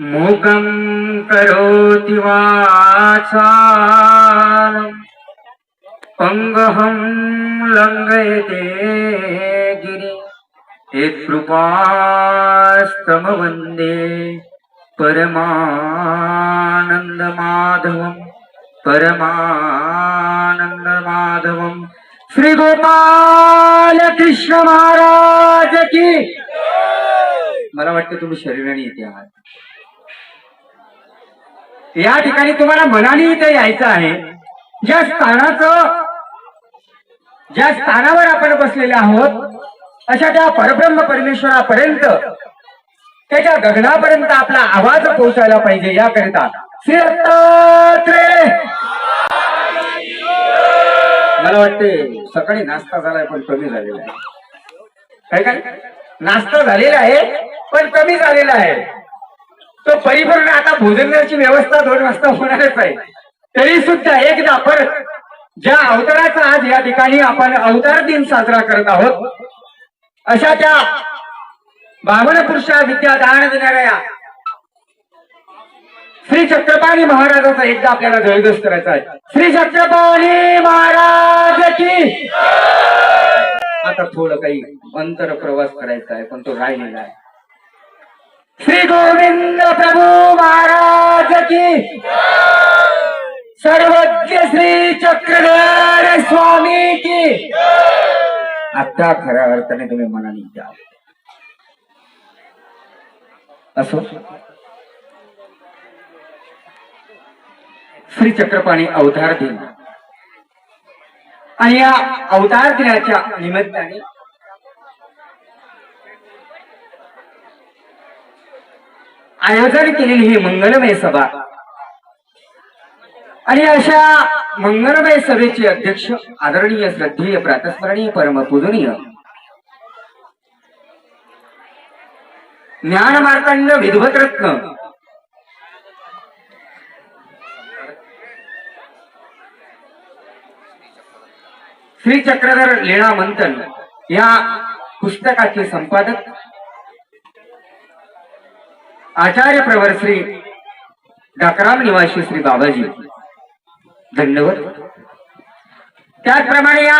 मूकं करोति वाचालम् अङ्गहं लङ्घयते गिरि। यत्कृपास्तमवन्दे परमानन्दमाधवम्। परमानन्दमाधवम्। श्रीगोपाल कृष्ण महाराज की। मला वाटतं तुम्ही शरीराने इथे आहात। या ठिकाणी तुम्हाला मनाने इथे यायचं आहे. ज्या स्थानाचं ज्या स्थानावर आपण बसलेले आहोत अशा त्या परब्रह्म परमेश्वरापर्यंत त्याच्या गगनापर्यंत आपला आवाज पोहोचायला पाहिजे याकरिता. श्री मला वाटते सकाळी नाश्ता झालाय पण कमी झालेला आहे. काय काय? नाश्ता झालेला आहे पण कमी झालेला आहे. तो परिपूर्ण आता भोजनाची व्यवस्था दोन वाजता होणारच आहे. तरी सुद्धा एकदा परत ज्या अवताराचा आज या ठिकाणी आपण अवतार दिन साजरा करत आहोत अशा त्या बावन पुरुषा विद्या दान देणाऱ्या श्री छत्रपाणी महाराजाचा एकदा आपल्याला जयघोष करायचा आहे. श्री छत्रपाणी महाराज आता थोडं काही अंतर प्रवास करायचा आहे पण तो राहिलेला आहे. श्री गोविंद प्रभू महाराज की सर्वज्ञ श्री चक्रधर स्वामी की आता खऱ्या अर्थाने तुम्ही मनाने द्या असो. श्री चक्रपाणी अवतार दिन. आणि या अवतार दिनाच्या निमित्ताने आयोजन केलेली ही मंगलमय सभा. आणि अशा मंगलमय सभेचे अध्यक्ष आदरणीय श्रद्धेय प्रातस्मरणीय परमपूजनीय ज्ञानमार्तंड विद्वतरत्न श्री चक्रधर लेणा मंथन या पुस्तकाचे संपादक आचार्य प्रवर श्री डाकराम निवासी श्री बाबाजी धन्यवाद. त्याचप्रमाणे या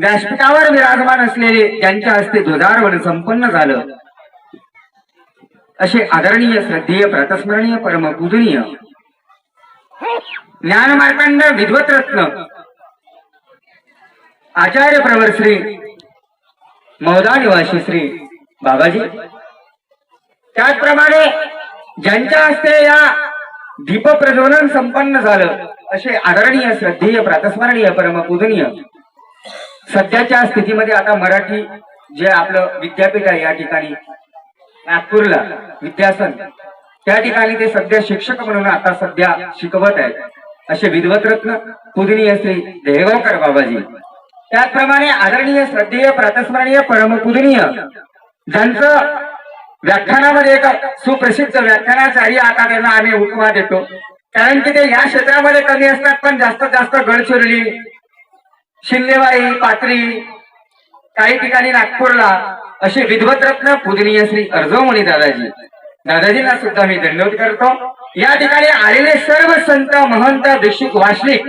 व्यासपीठावर विराजमान असलेले ज्यांच्या हस्ते ध्वजारोहण संपन्न झालं असे आदरणीय श्रद्धेय प्रातस्मरणीय परमपूजनीय ज्ञानमार्कंड विद्वतरत्न आचार्य प्रवर श्री मौदा निवासी श्री बाबाजी त्याचप्रमाणे ज्यांच्या हस्ते या दीप प्रज्वलन संपन्न झालं असे आदरणीय श्रद्धेय प्रातस्मरणीय परमपूजनीय सध्याच्या स्थितीमध्ये आता मराठी जे आपलं विद्यापीठ आहे या ठिकाणी नागपूरला विद्यासन त्या ठिकाणी ते सध्या शिक्षक म्हणून आता सध्या शिकवत आहेत असे विद्वतरत्न पूजनीय श्री देहगावकर बाबाजी. त्याचप्रमाणे आदरणीय श्रद्धेय प्रातस्मरणीय परमपूजनीय ज्यांचं व्याख्यानामध्ये एक सुप्रसिद्ध व्याख्यानाचार्य आता त्यांना आम्ही उपमा देतो. कारण की ते या क्षेत्रामध्ये कमी असतात पण जास्तीत जास्त गडचिरोली शिल्लेवाई पात्री काही ठिकाणी नागपूरला असे विद्वतरत्न पूजनीय श्री अर्जवमणी दादाजी. दादाजींना सुद्धा मी दंडवत करतो. या ठिकाणी आलेले सर्व संत महंत भिक्षुक वासनिक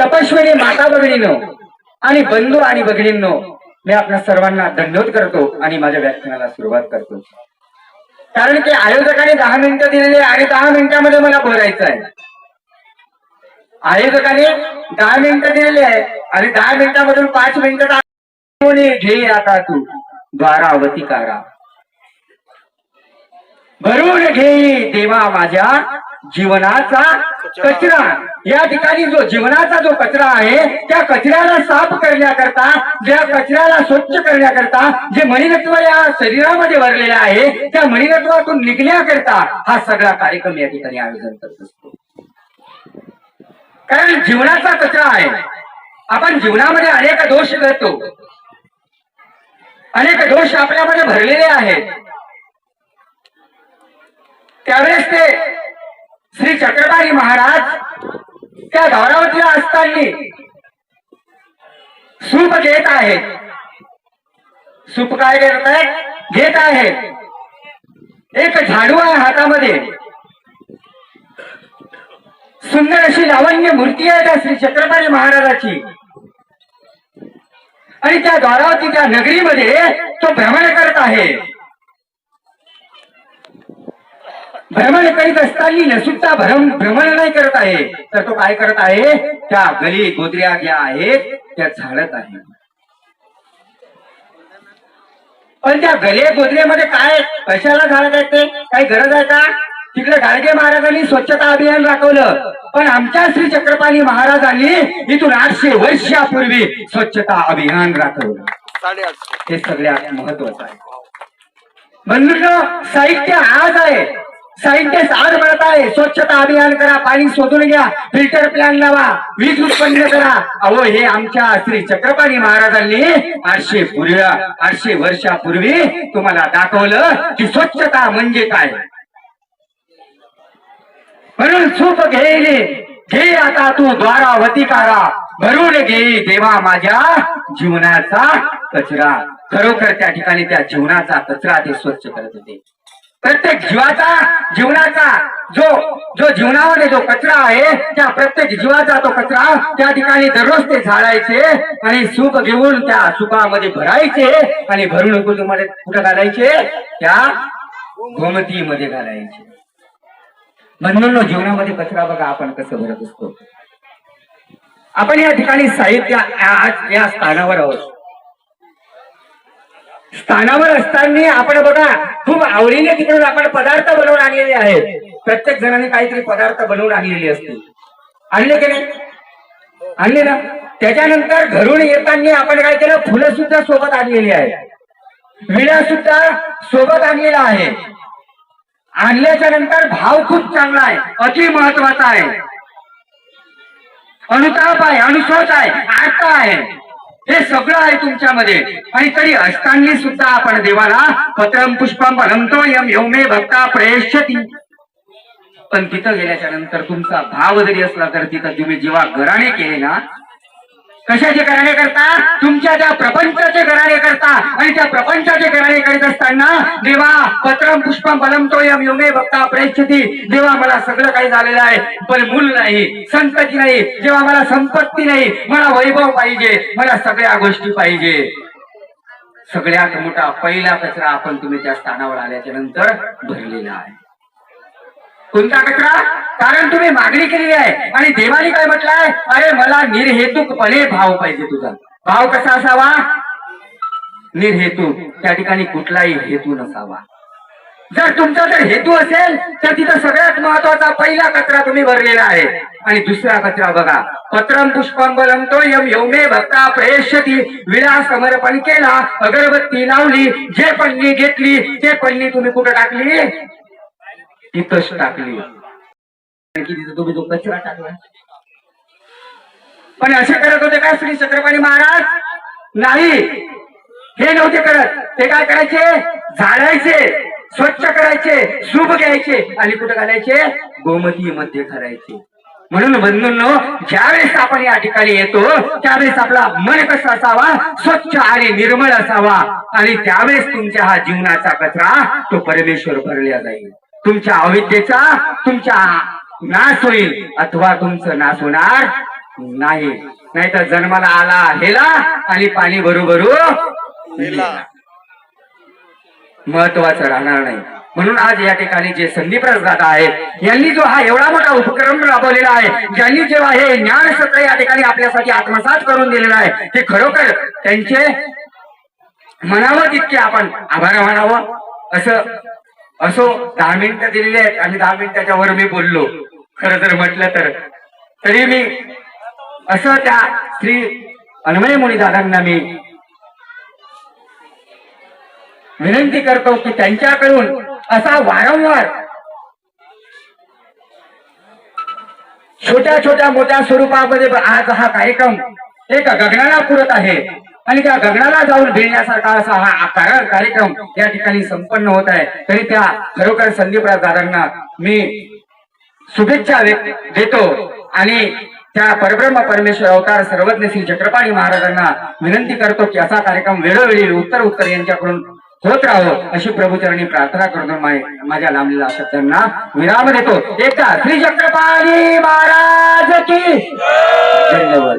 तपस्विनी माता भगिनीनो आणि बंधू आणि भगिनींनो मी आपल्या सर्वांना धन्यवाद करतो आणि माझ्या व्याख्यानाला सुरुवात करतो. कारण की आयोजकाने दहा मिनिटं दिलेली आणि दहा मिनिटांमध्ये मला बोलायचं आहे. आयोजकाने दहा मिनिटं दिलेली आहे आणि दहा मिनिटांमधून पाच मिनिटं घे आता तू? द्वारावती कारा भरून घे देवा माझ्या जीवनाचा कचरा. या ठिकाणी जो जीवनाचा जो कचरा आहे त्या कचऱ्याला साफ करण्याकरता ज्या कचऱ्याला स्वच्छ करण्याकरता जे मणितत्व या शरीरामध्ये भरलेले आहे त्या मणितत्वातून निघण्याकरता हा सगळा कार्यक्रम या ठिकाणी आयोजन करत असतो. कारण जीवनाचा कचरा आहे. आपण जीवनामध्ये अनेक दोष करतो. अनेक दोष आपल्यामध्ये भरलेले आहेत. त्यावेळेस ते चक्रधारी महाराज त्या दौरावतीला असताना सूप घेत आहेत सूप काय घेत आहेत घेत आहेत एक झाडू आहे हातामध्ये. सुंदर अशी लावण्य मूर्ती आहे त्या श्री छत्रपती महाराजाची. आणि त्या द्वारावती त्या नगरीमध्ये तो भ्रमण करत आहे. भ्रमण करीत असताना नसुद्धा भ्रम भ्रमण नाही करत आहे. तर तो काय करत आहे? त्या गली गोदऱ्या ज्या आहेत त्या झाडत आहे. पण त्या गले गोदरेमध्ये काय? कशाला झाडत आहेत ते? काही गरज आहे का? तिकडे गाडगे महाराजांनी स्वच्छता अभियान राखवलं पण आमच्या श्री छत्रपाणी महाराजांनी इथून आठशे वर्षापूर्वी स्वच्छता अभियान राखवलं हे सगळ्यात महत्वाचं आहे. बंधूंनो साहित्य आज आहे. साहित्य आज म्हणत आहे स्वच्छता अभियान करा पाणी शोधून घ्या फिल्टर प्लॅन लावा वीज उत्पन्न करा. अहो हे आमच्या श्री चक्रपाणी महाराजांनी आठशे पूर्वी आठशे वर्षापूर्वी तुम्हाला दाखवलं की स्वच्छता म्हणजे काय. म्हणून सुख घेईले. घे आता तू द्वारावतिकारा भरून घेई देवा माझ्या जीवनाचा कचरा. खरोखर त्या ठिकाणी त्या जीवनाचा कचरा ते स्वच्छ करत होते. प्रत्येक जीवाचा जीवनाचा जो जो जीवनामध्ये जो कचरा आहे त्या प्रत्येक जीवाचा तो कचरा त्या ठिकाणी दररोज ते झाडायचे आणि सुख घेऊन त्या सुखामध्ये भरायचे आणि भरून मध्ये कुठं घालायचे? त्या गोमतीमध्ये घालायचे. म्हणून जीवनामध्ये कचरा बघा आपण कसं भरत असतो. आपण या ठिकाणी साहित्य आज या स्थानावर आहोत. स्थानावर असताना आपण बघा खूप आवडीने तिकडून आपण पदार्थ बनवून आणलेले आहेत. प्रत्येक जणांनी काहीतरी पदार्थ बनवून आणलेले असतील. आणले की नाही? आणले ना? त्याच्यानंतर घरून येताना आपण काय केलं? फुलं सुद्धा सोबत आणलेली आहेत. विड्या सुद्धा सोबत आणलेला आहे. आणल्याच्या नंतर भाव खूप चांगला आहे. अति महत्त्वाचा आहे. अनुताप आहे अनुशोच आहे आर्थ आहे. हे सगळं आहे तुमच्यामध्ये. आणि तरी असताना सुद्धा आपण देवाला पत्रम पुष्पम फलमतो यम यौमे भक्ता प्रेष्यती. पण तिथं गेल्याच्यानंतर तुमचा भाव जरी असला तर तिथं तुम्ही जेव्हा घराणे केले ना कशाचे घराणे करता? तुमच्या त्या प्रपंचाचे घराणे करता आणि त्या प्रपंचाचे घराणे करीत असताना देवा पत्रम पुष्पम बलमतो यम योमे भक्ता प्रेक्षती. देवा मला सगळं काही झालेलं आहे पण मूल नाही संतती नाही जेव्हा मला संपत्ती नाही मला वैभव पाहिजे मला सगळ्या गोष्टी पाहिजे. सगळ्यात मोठा पहिला कचरा आपण तुम्ही त्या स्थानावर आल्याच्यानंतर भरलेला आहे. कोणता कचरा कारण तुम्ही मागणी केलेली आहे. आणि देवाने काय म्हटलंय? अरे मला निर्हेतुकपणे भाव पाहिजे तुझा. भाव कसा असावा? निर्हेतू त्या ठिकाणी कुठलाही हेतू नसावा. जर तुमचा जर हेतू असेल तर तिथं सगळ्यात महत्त्वाचा पहिला कचरा तुम्ही भरलेला आहे. आणि दुसरा कचरा बघा. पत्रम पुष्पम बलमतो यम यौमे भक्ता प्रेष्यती. विळा समर्पण केला. अगरबत्ती लावली. जे पन्नी घेतली. ते पन्नी तुम्ही कुठं टाकली? तिथंच टाकली. की तिथं तुम्ही तो कचरा टाकला. पण असे करत होते का श्री छत्रपती महाराज? नाही. हे नव्हते करत. ते काय करायचे? झाडायचे स्वच्छ करायचे शुभ घ्यायचे आणि कुठं घालायचे? गोमती मध्ये करायचे म्हणून बंधूंनो ज्यावेळेस आपण या ठिकाणी येतो त्यावेळेस आपला मन कसा असावा? स्वच्छ आणि निर्मळ असावा. आणि त्यावेळेस तुमच्या हा जीवनाचा कचरा तो परमेश्वर भरल्या जाईल. तुमच्या अविद्येचा तुमच्या नाश होईल अथवा तुमचं नाश होणार नाही नाहीतर जन्माला आला हेला आणि पाणी नेला. महत्वाचं राहणार नाही म्हणून आज या ठिकाणी जे संदीप दादा आहेत यांनी जो हा एवढा मोठा उपक्रम राबवलेला आहे ज्यांनी जेव्हा हे ज्ञान सत्र या ठिकाणी आपल्यासाठी आत्मसात करून दिलेलं आहे ते खरोखर त्यांचे म्हणावं तितके आपण आभार मानावं असं असो दहा मिनिटं दिलेली आहेत आणि दहा मिनिटाच्या वर मी बोललो. खर जर म्हटलं तर. तरी मी असं त्या श्री अन्वय मुनी दादांना मी विनंती करतो की त्यांच्याकडून असा वारंवार छोट्या छोट्या मोठ्या स्वरूपामध्ये आज हा कार्यक्रम एक गगनाला पुरत आहे. आणि त्या गगनाला जाऊन भिडण्यासारखा असा हा कारण कार्यक्रम या ठिकाणी संपन्न होत आहे. तरी त्या खरोखर संदीपराव दादांना मी शुभेच्छा देतो आणि त्या परब्रह्म परमेश्वर अवतार सर्वज्ञ श्री चक्रपाणी महाराजांना विनंती करतो की असा कार्यक्रम वेळोवेळी उत्तर उत्तर यांच्याकडून होत राहो अशी प्रभूचरणी प्रार्थना करतो माझ्या लांबलेल्या शब्दांना विराम देतो. एकदा श्री चक्रपाणी महाराज की धन्यवाद.